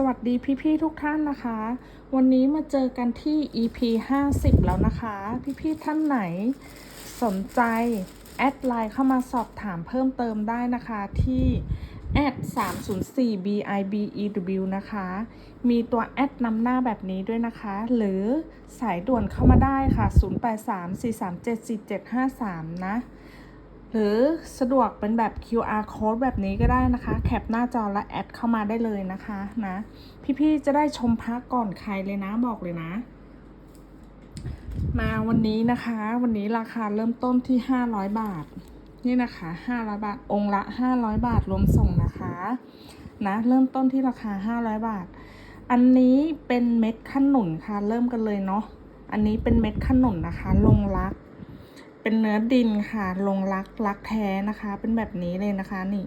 สวัสดีพี่ๆทุกท่านนะคะ วันนี้มาเจอกันที่ EP 50 แล้วนะคะ พี่ๆท่านไหนสนใจ แอดไลน์เข้ามาสอบถามเพิ่มเติมได้นะคะที่แอด304 bibew นะคะ มีตัวแอดนำหน้าแบบนี้ด้วยนะคะ หรือสายด่วนเข้ามาได้ค่ะ 0834374753 นะ หรือสะดวกเป็นแบบ QR code แบบนี้ก็ได้นะคะ แคปหน้าจอและแอดเข้ามาได้เลยนะคะนะ พี่ๆจะได้ชมพักก่อนใครเลยนะบอกเลยนะ มาวันนี้นะคะ วันนี้ราคาเริ่มต้นที่ 500 บาท นี่นะคะ 500 บาท องค์ละ 500 บาทรวมส่งนะคะนะเริ่มต้นที่ราคา 500 บาท อันนี้เป็นเม็ดขนุนค่ะ เริ่มกันเลยเนาะ อันนี้เป็นเม็ดขนุนนะคะ ลงรัก เป็นเนื้อดินค่ะ ลงรักรักแท้นะคะ เป็นแบบนี้เลยนะคะ นี่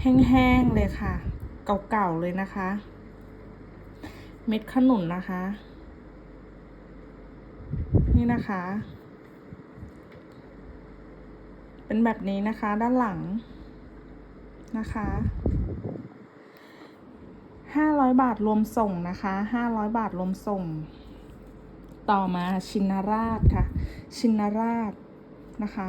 แห้งๆเลยค่ะ เก่าๆเลยนะคะ เม็ดขนุนนะคะ นี่นะคะ เป็นแบบนี้นะคะ ด้านหลังนะคะห้าร้อยบาทรวมส่งนะคะห้าร้อยบาทรวมส่ง ต่อมาชินราชค่ะ ชินราช นะคะ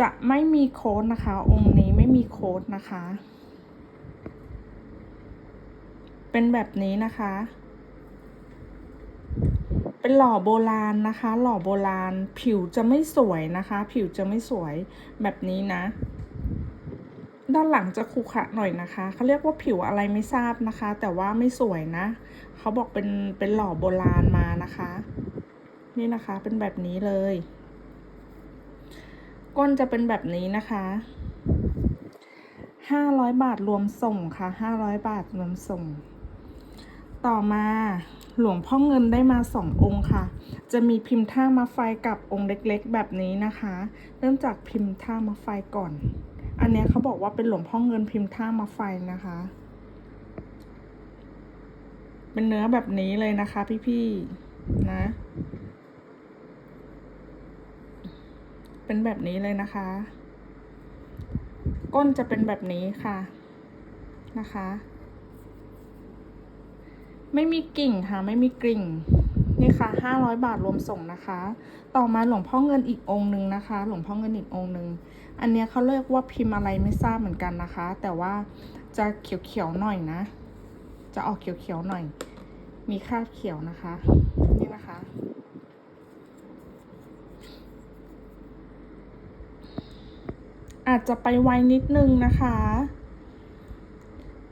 จะไม่มีโค้ดนะคะ องค์นี้ไม่มีโค้ดนะคะ เป็นแบบนี้นะคะ เป็นหล่อโบราณนะคะ หล่อโบราณ ผิวจะไม่สวยนะคะ ผิวจะไม่สวยแบบนี้นะด้านหลังจะขรุขระหน่อยนะคะเขาเรียกว่าผิวอะไรไม่ทราบนะคะ แต่ว่าไม่สวยนะ เขาบอกเป็นเป็นหล่อโบราณมานะคะ นี่นะคะ เป็นแบบนี้เลย ก้นจะเป็นแบบนี้นะคะห้าร้อยบาทรวมส่งค่ะห้าร้อยบาทรวมส่ง ต่อมาหลวงพ่อเงินได้มาสององค์ค่ะ จะมีพิมพ์ท่ามาไฟกับองค์เล็กๆ แบบนี้นะคะ เริ่มจากพิมพ์ท่ามาไฟก่อน อันเนี้ยเขาบอกว่าเป็นหลวงพ่อเงินพิมพ์ท่ามาไฟนะคะ เป็นเนื้อแบบนี้เลยนะคะพี่ๆนะ เป็นแบบนี้เลยนะคะ ก้นจะเป็นแบบนี้ค่ะนะคะ ไม่มีกิ่งค่ะ ไม่มีกิ่งนี่ค่ะห้าร้อยบาทรวมส่งนะคะ ต่อมาหลวงพ่อเงินอีกองค์หนึ่งนะคะ หลวงพ่อเงินอีกองค์หนึ่งอันเนี้ยเขาเรียกว่าพิมพ์อะไรไม่ทราบเหมือนกันนะคะ แต่ว่าจะเขียวๆหน่อยนะ จะออกเขียวๆหน่อย มีคราบเขียวนะคะ นี่นะคะ อาจจะไปไวนิดนึงนะคะ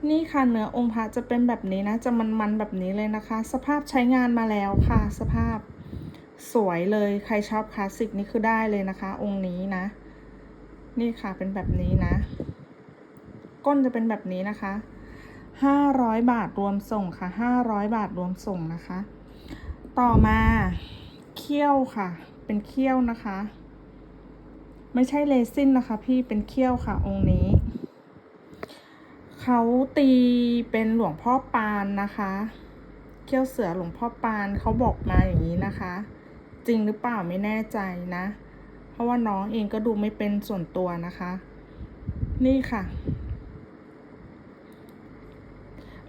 นี่ค่ะเนื้อองค์พระจะเป็นแบบนี้นะ จะมันๆแบบนี้เลยนะคะ สภาพใช้งานมาแล้วค่ะ สภาพสวยเลยใครชอบคลาสสิกนี่คือได้เลยนะคะ องค์นี้นะ นี่ค่ะเป็นแบบนี้นะ ก้นจะเป็นแบบนี้นะคะห้าร้อยบาทรวมส่งค่ะห้าร้อยบาทรวมส่งนะคะ ต่อมาเขี้ยวค่ะ เป็นเขี้ยวนะคะ ไม่ใช่เลซินนะคะพี่เป็นเขี้ยวค่ะองค์นี้ เขาตีเป็นหลวงพ่อปานนะคะ เขี้ยวเสือหลวงพ่อปานเขาบอกมาอย่างนี้นะคะ จริงหรือเปล่าไม่แน่ใจนะ เพราะว่าน้องเองก็ดูไม่เป็นส่วนตัวนะคะ นี่ค่ะ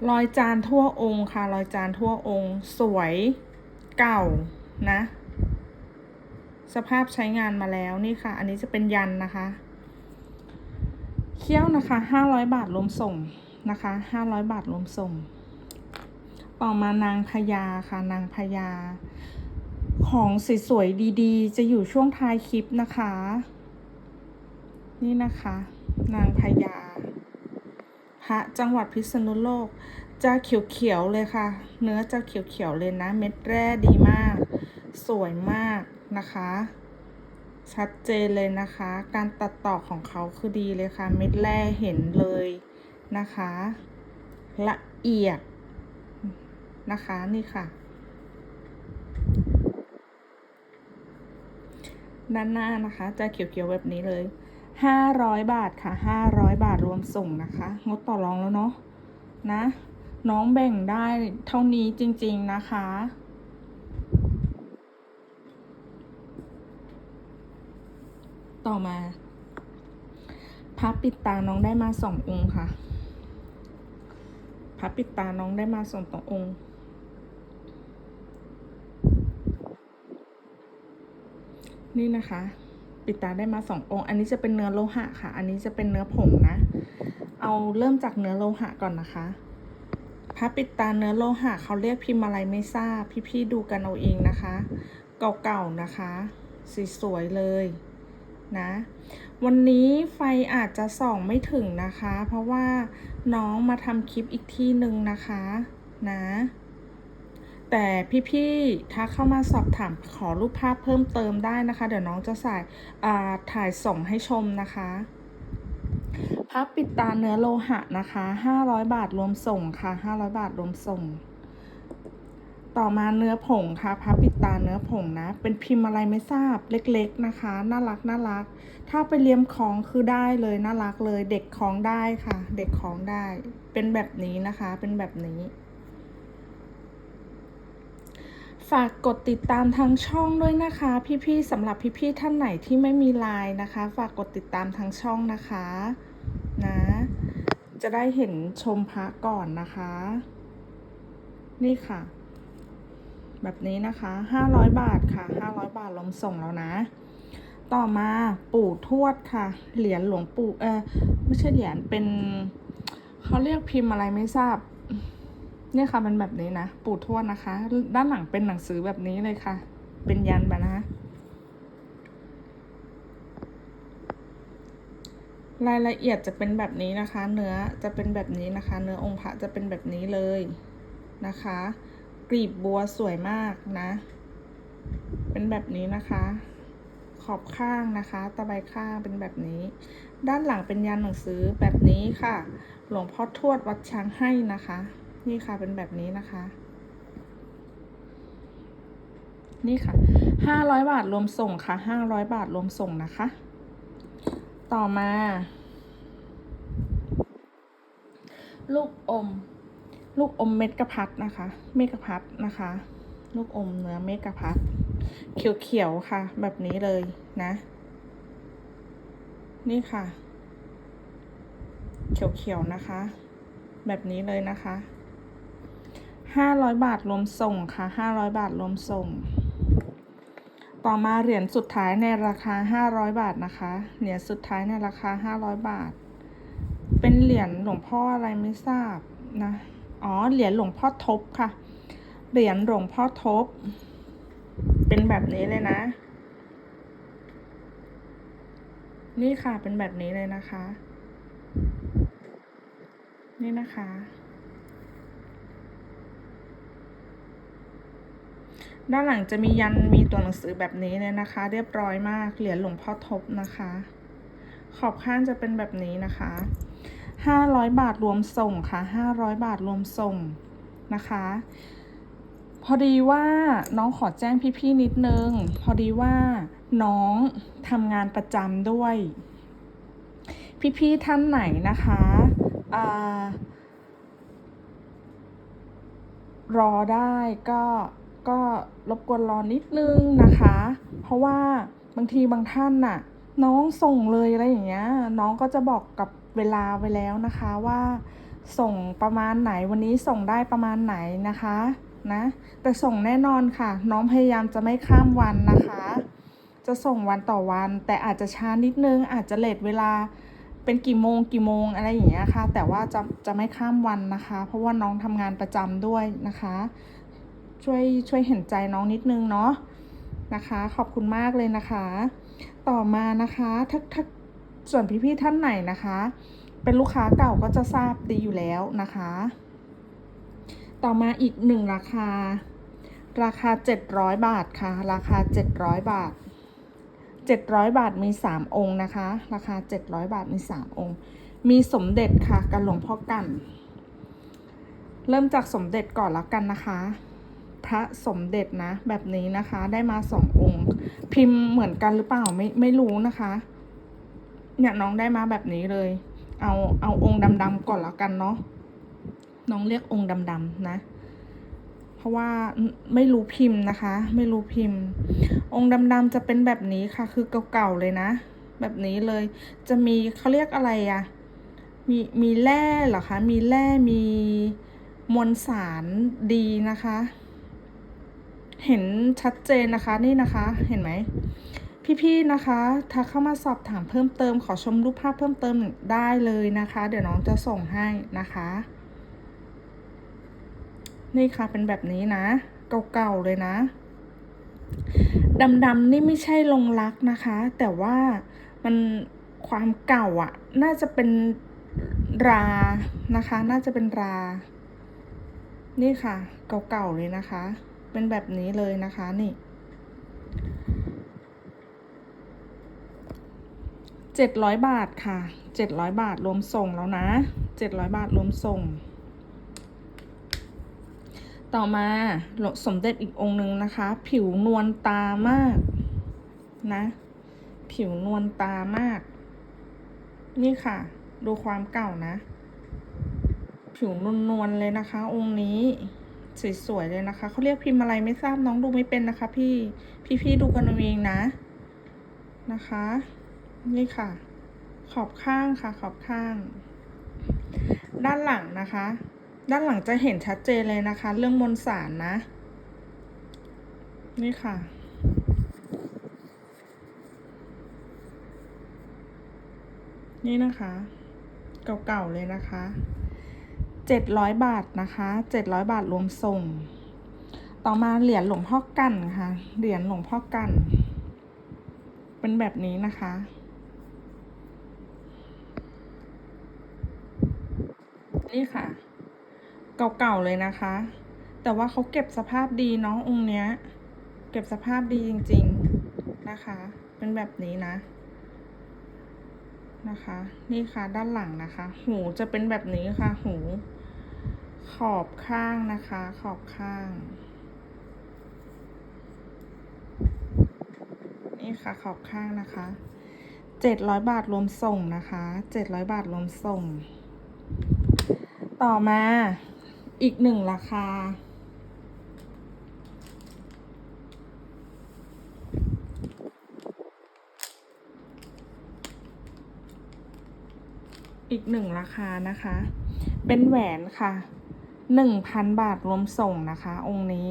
รอยจานทั่วองค์ค่ะรอยจานทั่วองค์ สวยเก่านะ สภาพใช้งานมาแล้วนี่ค่ะ อันนี้จะเป็นยันนะคะ เคี้ยวนะคะห้าร้อยบาทรวมส่งนะคะห้าร้อยบาทรวมส่ง ต่อมานางพญาค่ะนางพญาของสวยๆดีๆ จะอยู่ช่วงท้ายคลิปนะคะ นี่นะคะ นางพญาพระจังหวัดพิษณุโลก จะเขียวๆเลยค่ะ เนื้อจะเขียวๆเลยนะ เม็ดแร่ดีมาก สวยมากนะคะ ชัดเจนเลยนะคะ การตัดต่อของเขาคือดีเลยค่ะ เม็ดแร่เห็นเลยนะคะ ละเอียดนะคะนี่ค่ะ ด้านหน้านะคะ จะเขียวๆแบบนี้เลยห้าร้อยบาทค่ะห้าร้อยบาทรวมส่งนะคะ งดต่อรองแล้วเนาะนะ น้องแบ่งได้เท่านี้จริงๆนะคะ ต่อมาพับปิดตาน้องได้มาสององค์ค่ะพระปิดตาน้องได้มาสองตอองค์นี่นะคะ ปิดตาได้มาสององค์ อันนี้จะเป็นเนื้อโลหะค่ะ อันนี้จะเป็นเนื้อผงนะ เอาเริ่มจากเนื้อโลหะก่อนนะคะพระปิดตาเนื้อโลหะเขาเรียกพิมพ์อะไรไม่ทราบ พี่ๆดูกันเอาเองนะคะ เก่าๆนะคะสสวยๆเลย นะ วันนี้ไฟอาจจะส่องไม่ถึงนะคะ เพราะว่าน้องมาทำคลิปอีกที่หนึ่งนะคะนะ แต่พี่ๆถ้าเข้ามาสอบถามขอรูปภาพเพิ่มเติมได้นะคะ เดี๋ยวน้องจะใส่ถ่ายส่งให้ชมนะคะพับปิดตาเนื้อโลหะนะคะ 500 บาทรวมส่งค่ะ 500 บาทรวมส่ง ต่อมาเนื้อผงค่ะพับปิดตาเนื้อผงนะ เป็นพิมพ์อะไรไม่ทราบเล็กๆนะคะ น่ารักน่ารัก ถ้าไปเลี้ยมของคือได้เลยน่ารักเลย เด็กของได้ค่ะ เด็กของได้ เป็นแบบนี้นะคะ เป็นแบบนี้ ฝากกดติดตามทางช่องด้วยนะคะ พี่ๆสำหรับพี่ๆท่านไหนที่ไม่มีไลน์นะคะ ฝากกดติดตามทางช่องนะคะ นะ จะได้เห็นชมพระก่อนนะคะ นี่ค่ะ แบบนี้นะคะ 500 บาทค่ะ 500 บาทลมส่งแล้วนะ ต่อมาปู่ทวดค่ะ เหรียญหลวงปู่เออไม่ใช่เหรียญเป็นเขาเรียกพิมพ์อะไรไม่ทราบเนี่ยค่ะเป็นแบบนี้นะ ปู่ทวดนะคะ ด้านหลังเป็นหนังสือแบบนี้เลยค่ะ เป็นยันบบนะรายละเอียดจะเป็นแบบนี้นะคะ เนื้อจะเป็นแบบนี้นะคะ เนื้อองค์พระจะเป็นแบบนี้เลยนะคะ กลีบบัวสวยมากนะ เป็นแบบนี้นะคะ ขอบข้างนะคะ ตะไบข้างเป็นแบบนี้ ด้านหลังเป็นยันหนังสือแบบนี้ค่ะ หลวงพ่อทวดวัดช้างให้นะคะ นี่ค่ะเป็นแบบนี้นะคะ นี่ค่ะห้าร้อยบาทรวมส่งค่ะห้าร้อยบาทรวมส่งนะคะ ต่อมา ลูกอม ลูกอมเม็ดกระพัดนะคะ เมกะพัดนะคะ ลูกอมเนื้อเมกะพัดเขียวๆค่ะ แบบนี้เลยนะ นี่ค่ะ เขียวๆนะคะ แบบนี้เลยนะคะห้าร้อยบาทรวมส่งค่ะห้าร้อยบาทรวมส่ง ต่อมาเหรียญสุดท้ายในราคาห้าร้อยบาทนะคะ เหรียญสุดท้ายในราคาห้าร้อยบาท เป็นเหรียญหลวงพ่ออะไรไม่ทราบนะ อ๋อ เหรียญหลวงพ่อทบค่ะ เหรียญหลวงพ่อทบ เป็นแบบนี้เลยนะ นี่ค่ะ เป็นแบบนี้เลยนะคะ นี่นะคะ ด้านหลังจะมียันมีตัวหนังสือแบบนี้เลยนะคะ เรียบร้อยมาก เหรียญหลวงพ่อทบนะคะ ขอบข้างจะเป็นแบบนี้นะคะ ห้าร้อยบาทรวมส่งค่ะห้าร้อยบาทรวมส่งนะคะ พอดีว่าน้องขอแจ้งพี่ๆนิดนึง พอดีว่าน้องทำงานประจำด้วย พี่ๆท่านไหนนะคะอรอได้ก็ก็รบกวนรอนิดนึงนะคะ เพราะว่าบางทีบางท่านน่ะ น้องส่งเลยอะไรอย่างเงี้ย น้องก็จะบอกกับ เวลาไว้แล้วนะคะว่า ส่งประมาณไหนวันนี้ส่งได้ประมาณไหนนะคะนะแต่ส่งแน่นอนค่ะ น้องพยายามจะไม่ข้ามวันนะคะ จะส่งวันต่อวัน แต่อาจจะช้านิดนึง อาจจะเลทเวลาเป็นกี่โมงกี่โมงอะไรอย่างเงี้ยค่ะ แต่ว่าจะจะไม่ข้ามวันนะคะ เพราะว่าน้องทำงานประจำด้วยนะคะ ช่วยช่วยเห็นใจน้องนิดนึงเนาะนะคะ ขอบคุณมากเลยนะคะ ต่อมานะคะถ้าถ้า ส่วนพี่ๆท่านไหนนะคะ เป็นลูกค้าเก่าก็จะทราบดีอยู่แล้วนะคะ ต่อมาอีกหนึ่งราคา ราคา 700 บาทค่ะ ราคา 700 บาท 700 บาทมี 3 องค์นะคะ ราคา 700 บาทมี 3 องค์ มีสมเด็จค่ะกับหลวงพ่อกัน เริ่มจากสมเด็จก่อนแล้วกันนะคะพระสมเด็จนะแบบนี้นะคะ ได้มาสององค์ พิมพ์เหมือนกันหรือเปล่าไม่ไม่รู้นะคะ เนี่ยน้องได้มาแบบนี้เลย เอาเอาองค์ดำๆก่อนแล้วกันเนาะน้องเรียกองค์ดำๆนะ เพราะว่าไม่รู้พิมพ์นะคะ ไม่รู้พิมพ์ องค์ดำๆจะเป็นแบบนี้ค่ะ คือเก่าๆเลยนะ แบบนี้เลย จะมีเขาเรียกอะไรอะมีมีแร่เหรอคะ มีแร่มีมวลสารดีนะคะ เห็นชัดเจนนะคะนี่นะคะ เห็นไหม พี่ๆนะคะถ้าเข้ามาสอบถามเพิ่มเติมขอชมรูปภาพเพิ่มเติมได้เลยนะคะ เดี๋ยวน้องจะส่งให้นะคะ นี่ค่ะเป็นแบบนี้นะ เก่าๆเลยนะดำๆนี่ไม่ใช่ลงรักนะคะ แต่ว่ามันความเก่าอะ่ะ น่าจะเป็นรานะคะ น่าจะเป็นรา นี่ค่ะ เก่าๆเลยนะคะ เป็นแบบนี้เลยนะคะนี่ เจ็ดร้อยบาทค่ะเจ็ดร้อยบาทรวมส่งแล้วนะเจ็ดร้อยบาทรวมส่ง ต่อมาสมเด็จอีกองค์หนึ่งนะคะ ผิวนวลตามากนะ ผิวนวลตามาก นี่ค่ะ ดูความเก่านะ ผิวนวลๆเลยนะคะ องค์นี้สวยๆเลยนะคะเขาเรียกพิมพ์อะไรไม่ทราบน้องดูไม่เป็นนะคะ พี่พี่ๆดูกันเอาเองนะนะคะ นี่ค่ะ ขอบข้างค่ะ ขอบข้าง ด้านหลังนะคะ ด้านหลังจะเห็นชัดเจนเลยนะคะ เรื่องมวลสารนะ นี่ค่ะนี่นะคะ เก่าๆเลยนะคะเจ็ดร้อยบาทนะคะเจ็ดร้อยบาทรวมส่ง ต่อมาเหรียญหลวงพ่อกันค่ะ เหรียญหลวงพ่อกัน เป็นแบบนี้นะคะ นี่ค่ะ เก่าๆเลยนะคะ แต่ว่าเขาเก็บสภาพดีเนาะองค์เนี้ย เก็บสภาพดีจริง ๆนะคะ เป็นแบบนี้นะ นะคะ นี่ค่ะด้านหลังนะคะ หูจะเป็นแบบนี้ค่ะ หู ขอบข้างนะคะ ขอบข้าง นี่ค่ะ ขอบข้างนะคะเจ็ดร้อยบาทรวมส่งนะคะเจ็ดร้อยบาทรวมส่ง ต่อมาอีกหนึ่งราคา อีกหนึ่งราคานะคะ เป็นแหวนค่ะหนึ่งพันบาทรวมส่งนะคะ องค์นี้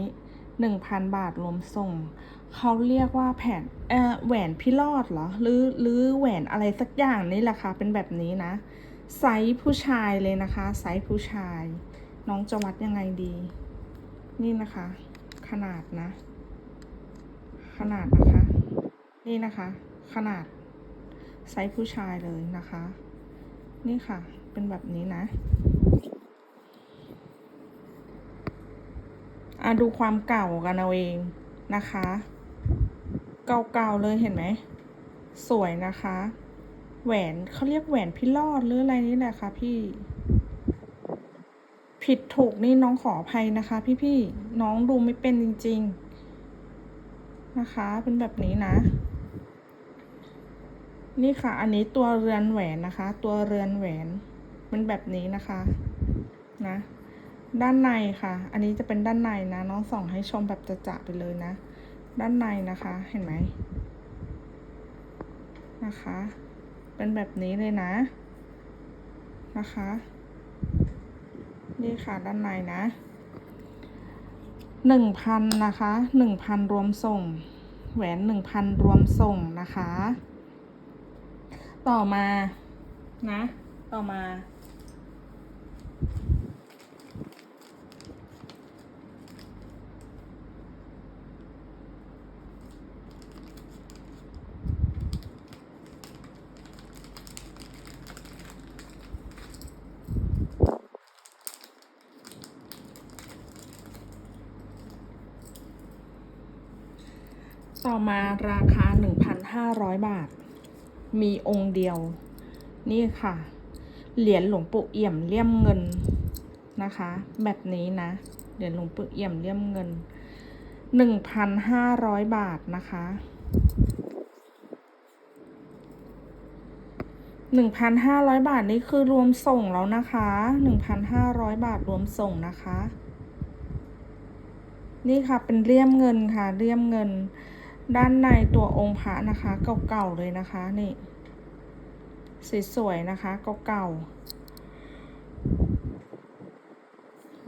หนึ่งพันบาทรวมส่ง เขาเรียกว่าแผ่นแหวนพี่รอดเหรอ หรือหรือแหวนอะไรสักอย่างนี่แหละค่ะ เป็นแบบนี้นะ ไซส์ผู้ชายเลยนะคะไซส์ผู้ชาย น้องจะวัดยังไงดี นี่นะคะ ขนาดนะ ขนาดนะคะ นี่นะคะ ขนาดไซส์ผู้ชายเลยนะคะ นี่ค่ะ เป็นแบบนี้นะอะดูความเก่ากันเอาเองนะคะ เก่าๆเลยเห็นไหม สวยนะคะ แหวนเขาเรียกแหวนพี่รอดหรืออะไรนี่แหละค่ะพี่ ผิดถูกนี่น้องขออภัยนะคะ พี่ๆน้องดูไม่เป็นจริง ๆ นะคะ เป็นแบบนี้นะ นี่ค่ะ อันนี้ตัวเรือนแหวนนะคะ ตัวเรือนแหวนเป็นแบบนี้นะคะนะด้านในค่ะ อันนี้จะเป็นด้านในนะ น้องส่องให้ชมแบบจะๆไปเลยนะ ด้านในนะคะ เห็นไหมนะคะ เป็นแบบนี้เลยนะ นะคะ นี่ค่ะด้านในนะหนึ่งพันนะคะหนึ่งพันรวมส่ง แหวนหนึ่งพันรวมส่งนะคะ ต่อมานะ ต่อมา ต่อ มาราคา 1,500 บาท มีองค์เดียว นี่ค่ะ เหรียญหลวงปู่เอี่ยมเลี่ยมเงินนะคะ แบบนี้นะ เหรียญหลวงปู่เอี่ยมเลี่ยมเงิน 1,500 บาทนะคะ1,500บาทนี่คือรวมส่งแล้วนะคะ1,500บาทรวมส่งนะคะ นี่ค่ะเป็นเลี่ยมเงินค่ะเลี่ยมเงิน ด้านในตัวองค์พระนะคะ เก่าๆเลยนะคะนี่สวยๆนะคะเก่าๆ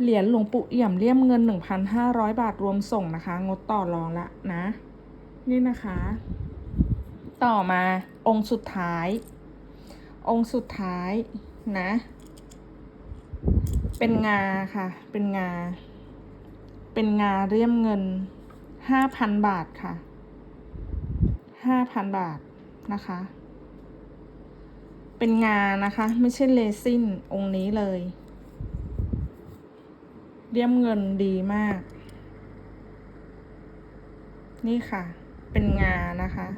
เหรียญหลวงปู่เอี่ยมเลี่ยมเงิน 1,500 บาทรวมส่งนะคะ งดต่อรองละนะ นี่นะคะ ต่อมาองค์สุดท้าย องค์สุดท้ายนะ เป็นงาค่ะ เป็นงา เป็นงาเลี่ยมเงิน 5,000 บาทค่ะ 5,000บาทนะคะ เป็นงานนะคะ ไม่ใช่เลซินองค์นี้เลย เลี่ยมเงินดีมาก นี่ค่ะ เป็นงานะคะ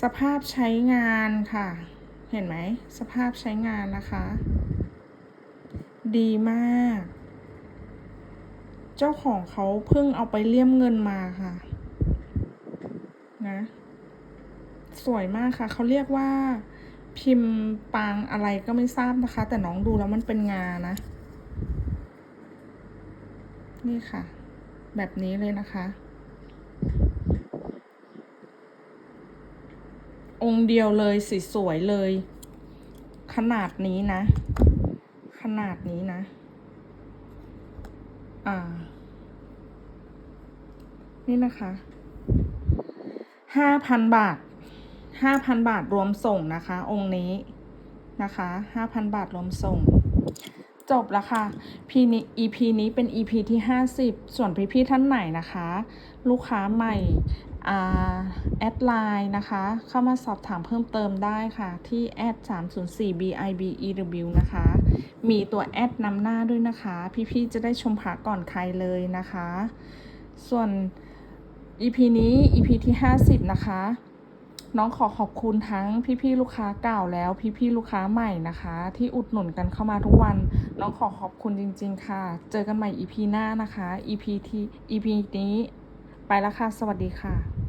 สภาพใช้งานค่ะ เห็นไหม สภาพใช้งานนะคะ ดีมาก เจ้าของเขาเพิ่งเอาไปเลี่ยมเงินมาค่ะ นะ สวยมากค่ะ เขาเรียกว่า พิมพ์ปางอะไรก็ไม่ทราบนะคะ แต่น้องดูแล้วมันเป็นงานะ นี่ค่ะ แบบนี้เลยนะคะ องค์เดียวเลยสวยเลย ขนาดนี้นะ ขนาดนี้นะ อ่า นี่นะคะ ห้าพันบาทห้าพันบาทรวมส่งนะคะ องค์นี้นะคะห้าพันบาทรวมส่ง จบแล้วค่ะพีนี้ EP นี้เป็น EP ที่50ส่วนพี่ๆท่านไหนนะคะ ลูกค้าใหม่อ่าแอดไลน์นะคะ เข้ามาสอบถามเพิ่มเติมได้ค่ะ ที่แอด304 bibew นะคะ มีตัวแอดนำหน้าด้วยนะคะ พี่ๆจะได้ชมผาก่อนใครเลยนะคะ ส่วน EP นี้ EP ที่ 50 นะคะ น้องขอขอบคุณทั้งพี่ๆลูกค้าเก่าแล้วพี่ๆลูกค้าใหม่นะคะ ที่อุดหนุนกันเข้ามาทุกวัน น้องขอขอบคุณจริง ๆ ค่ะ เจอกันใหม่ EP หน้านะคะ EP ที่ EP นี้ไปแล้วค่ะ สวัสดีค่ะ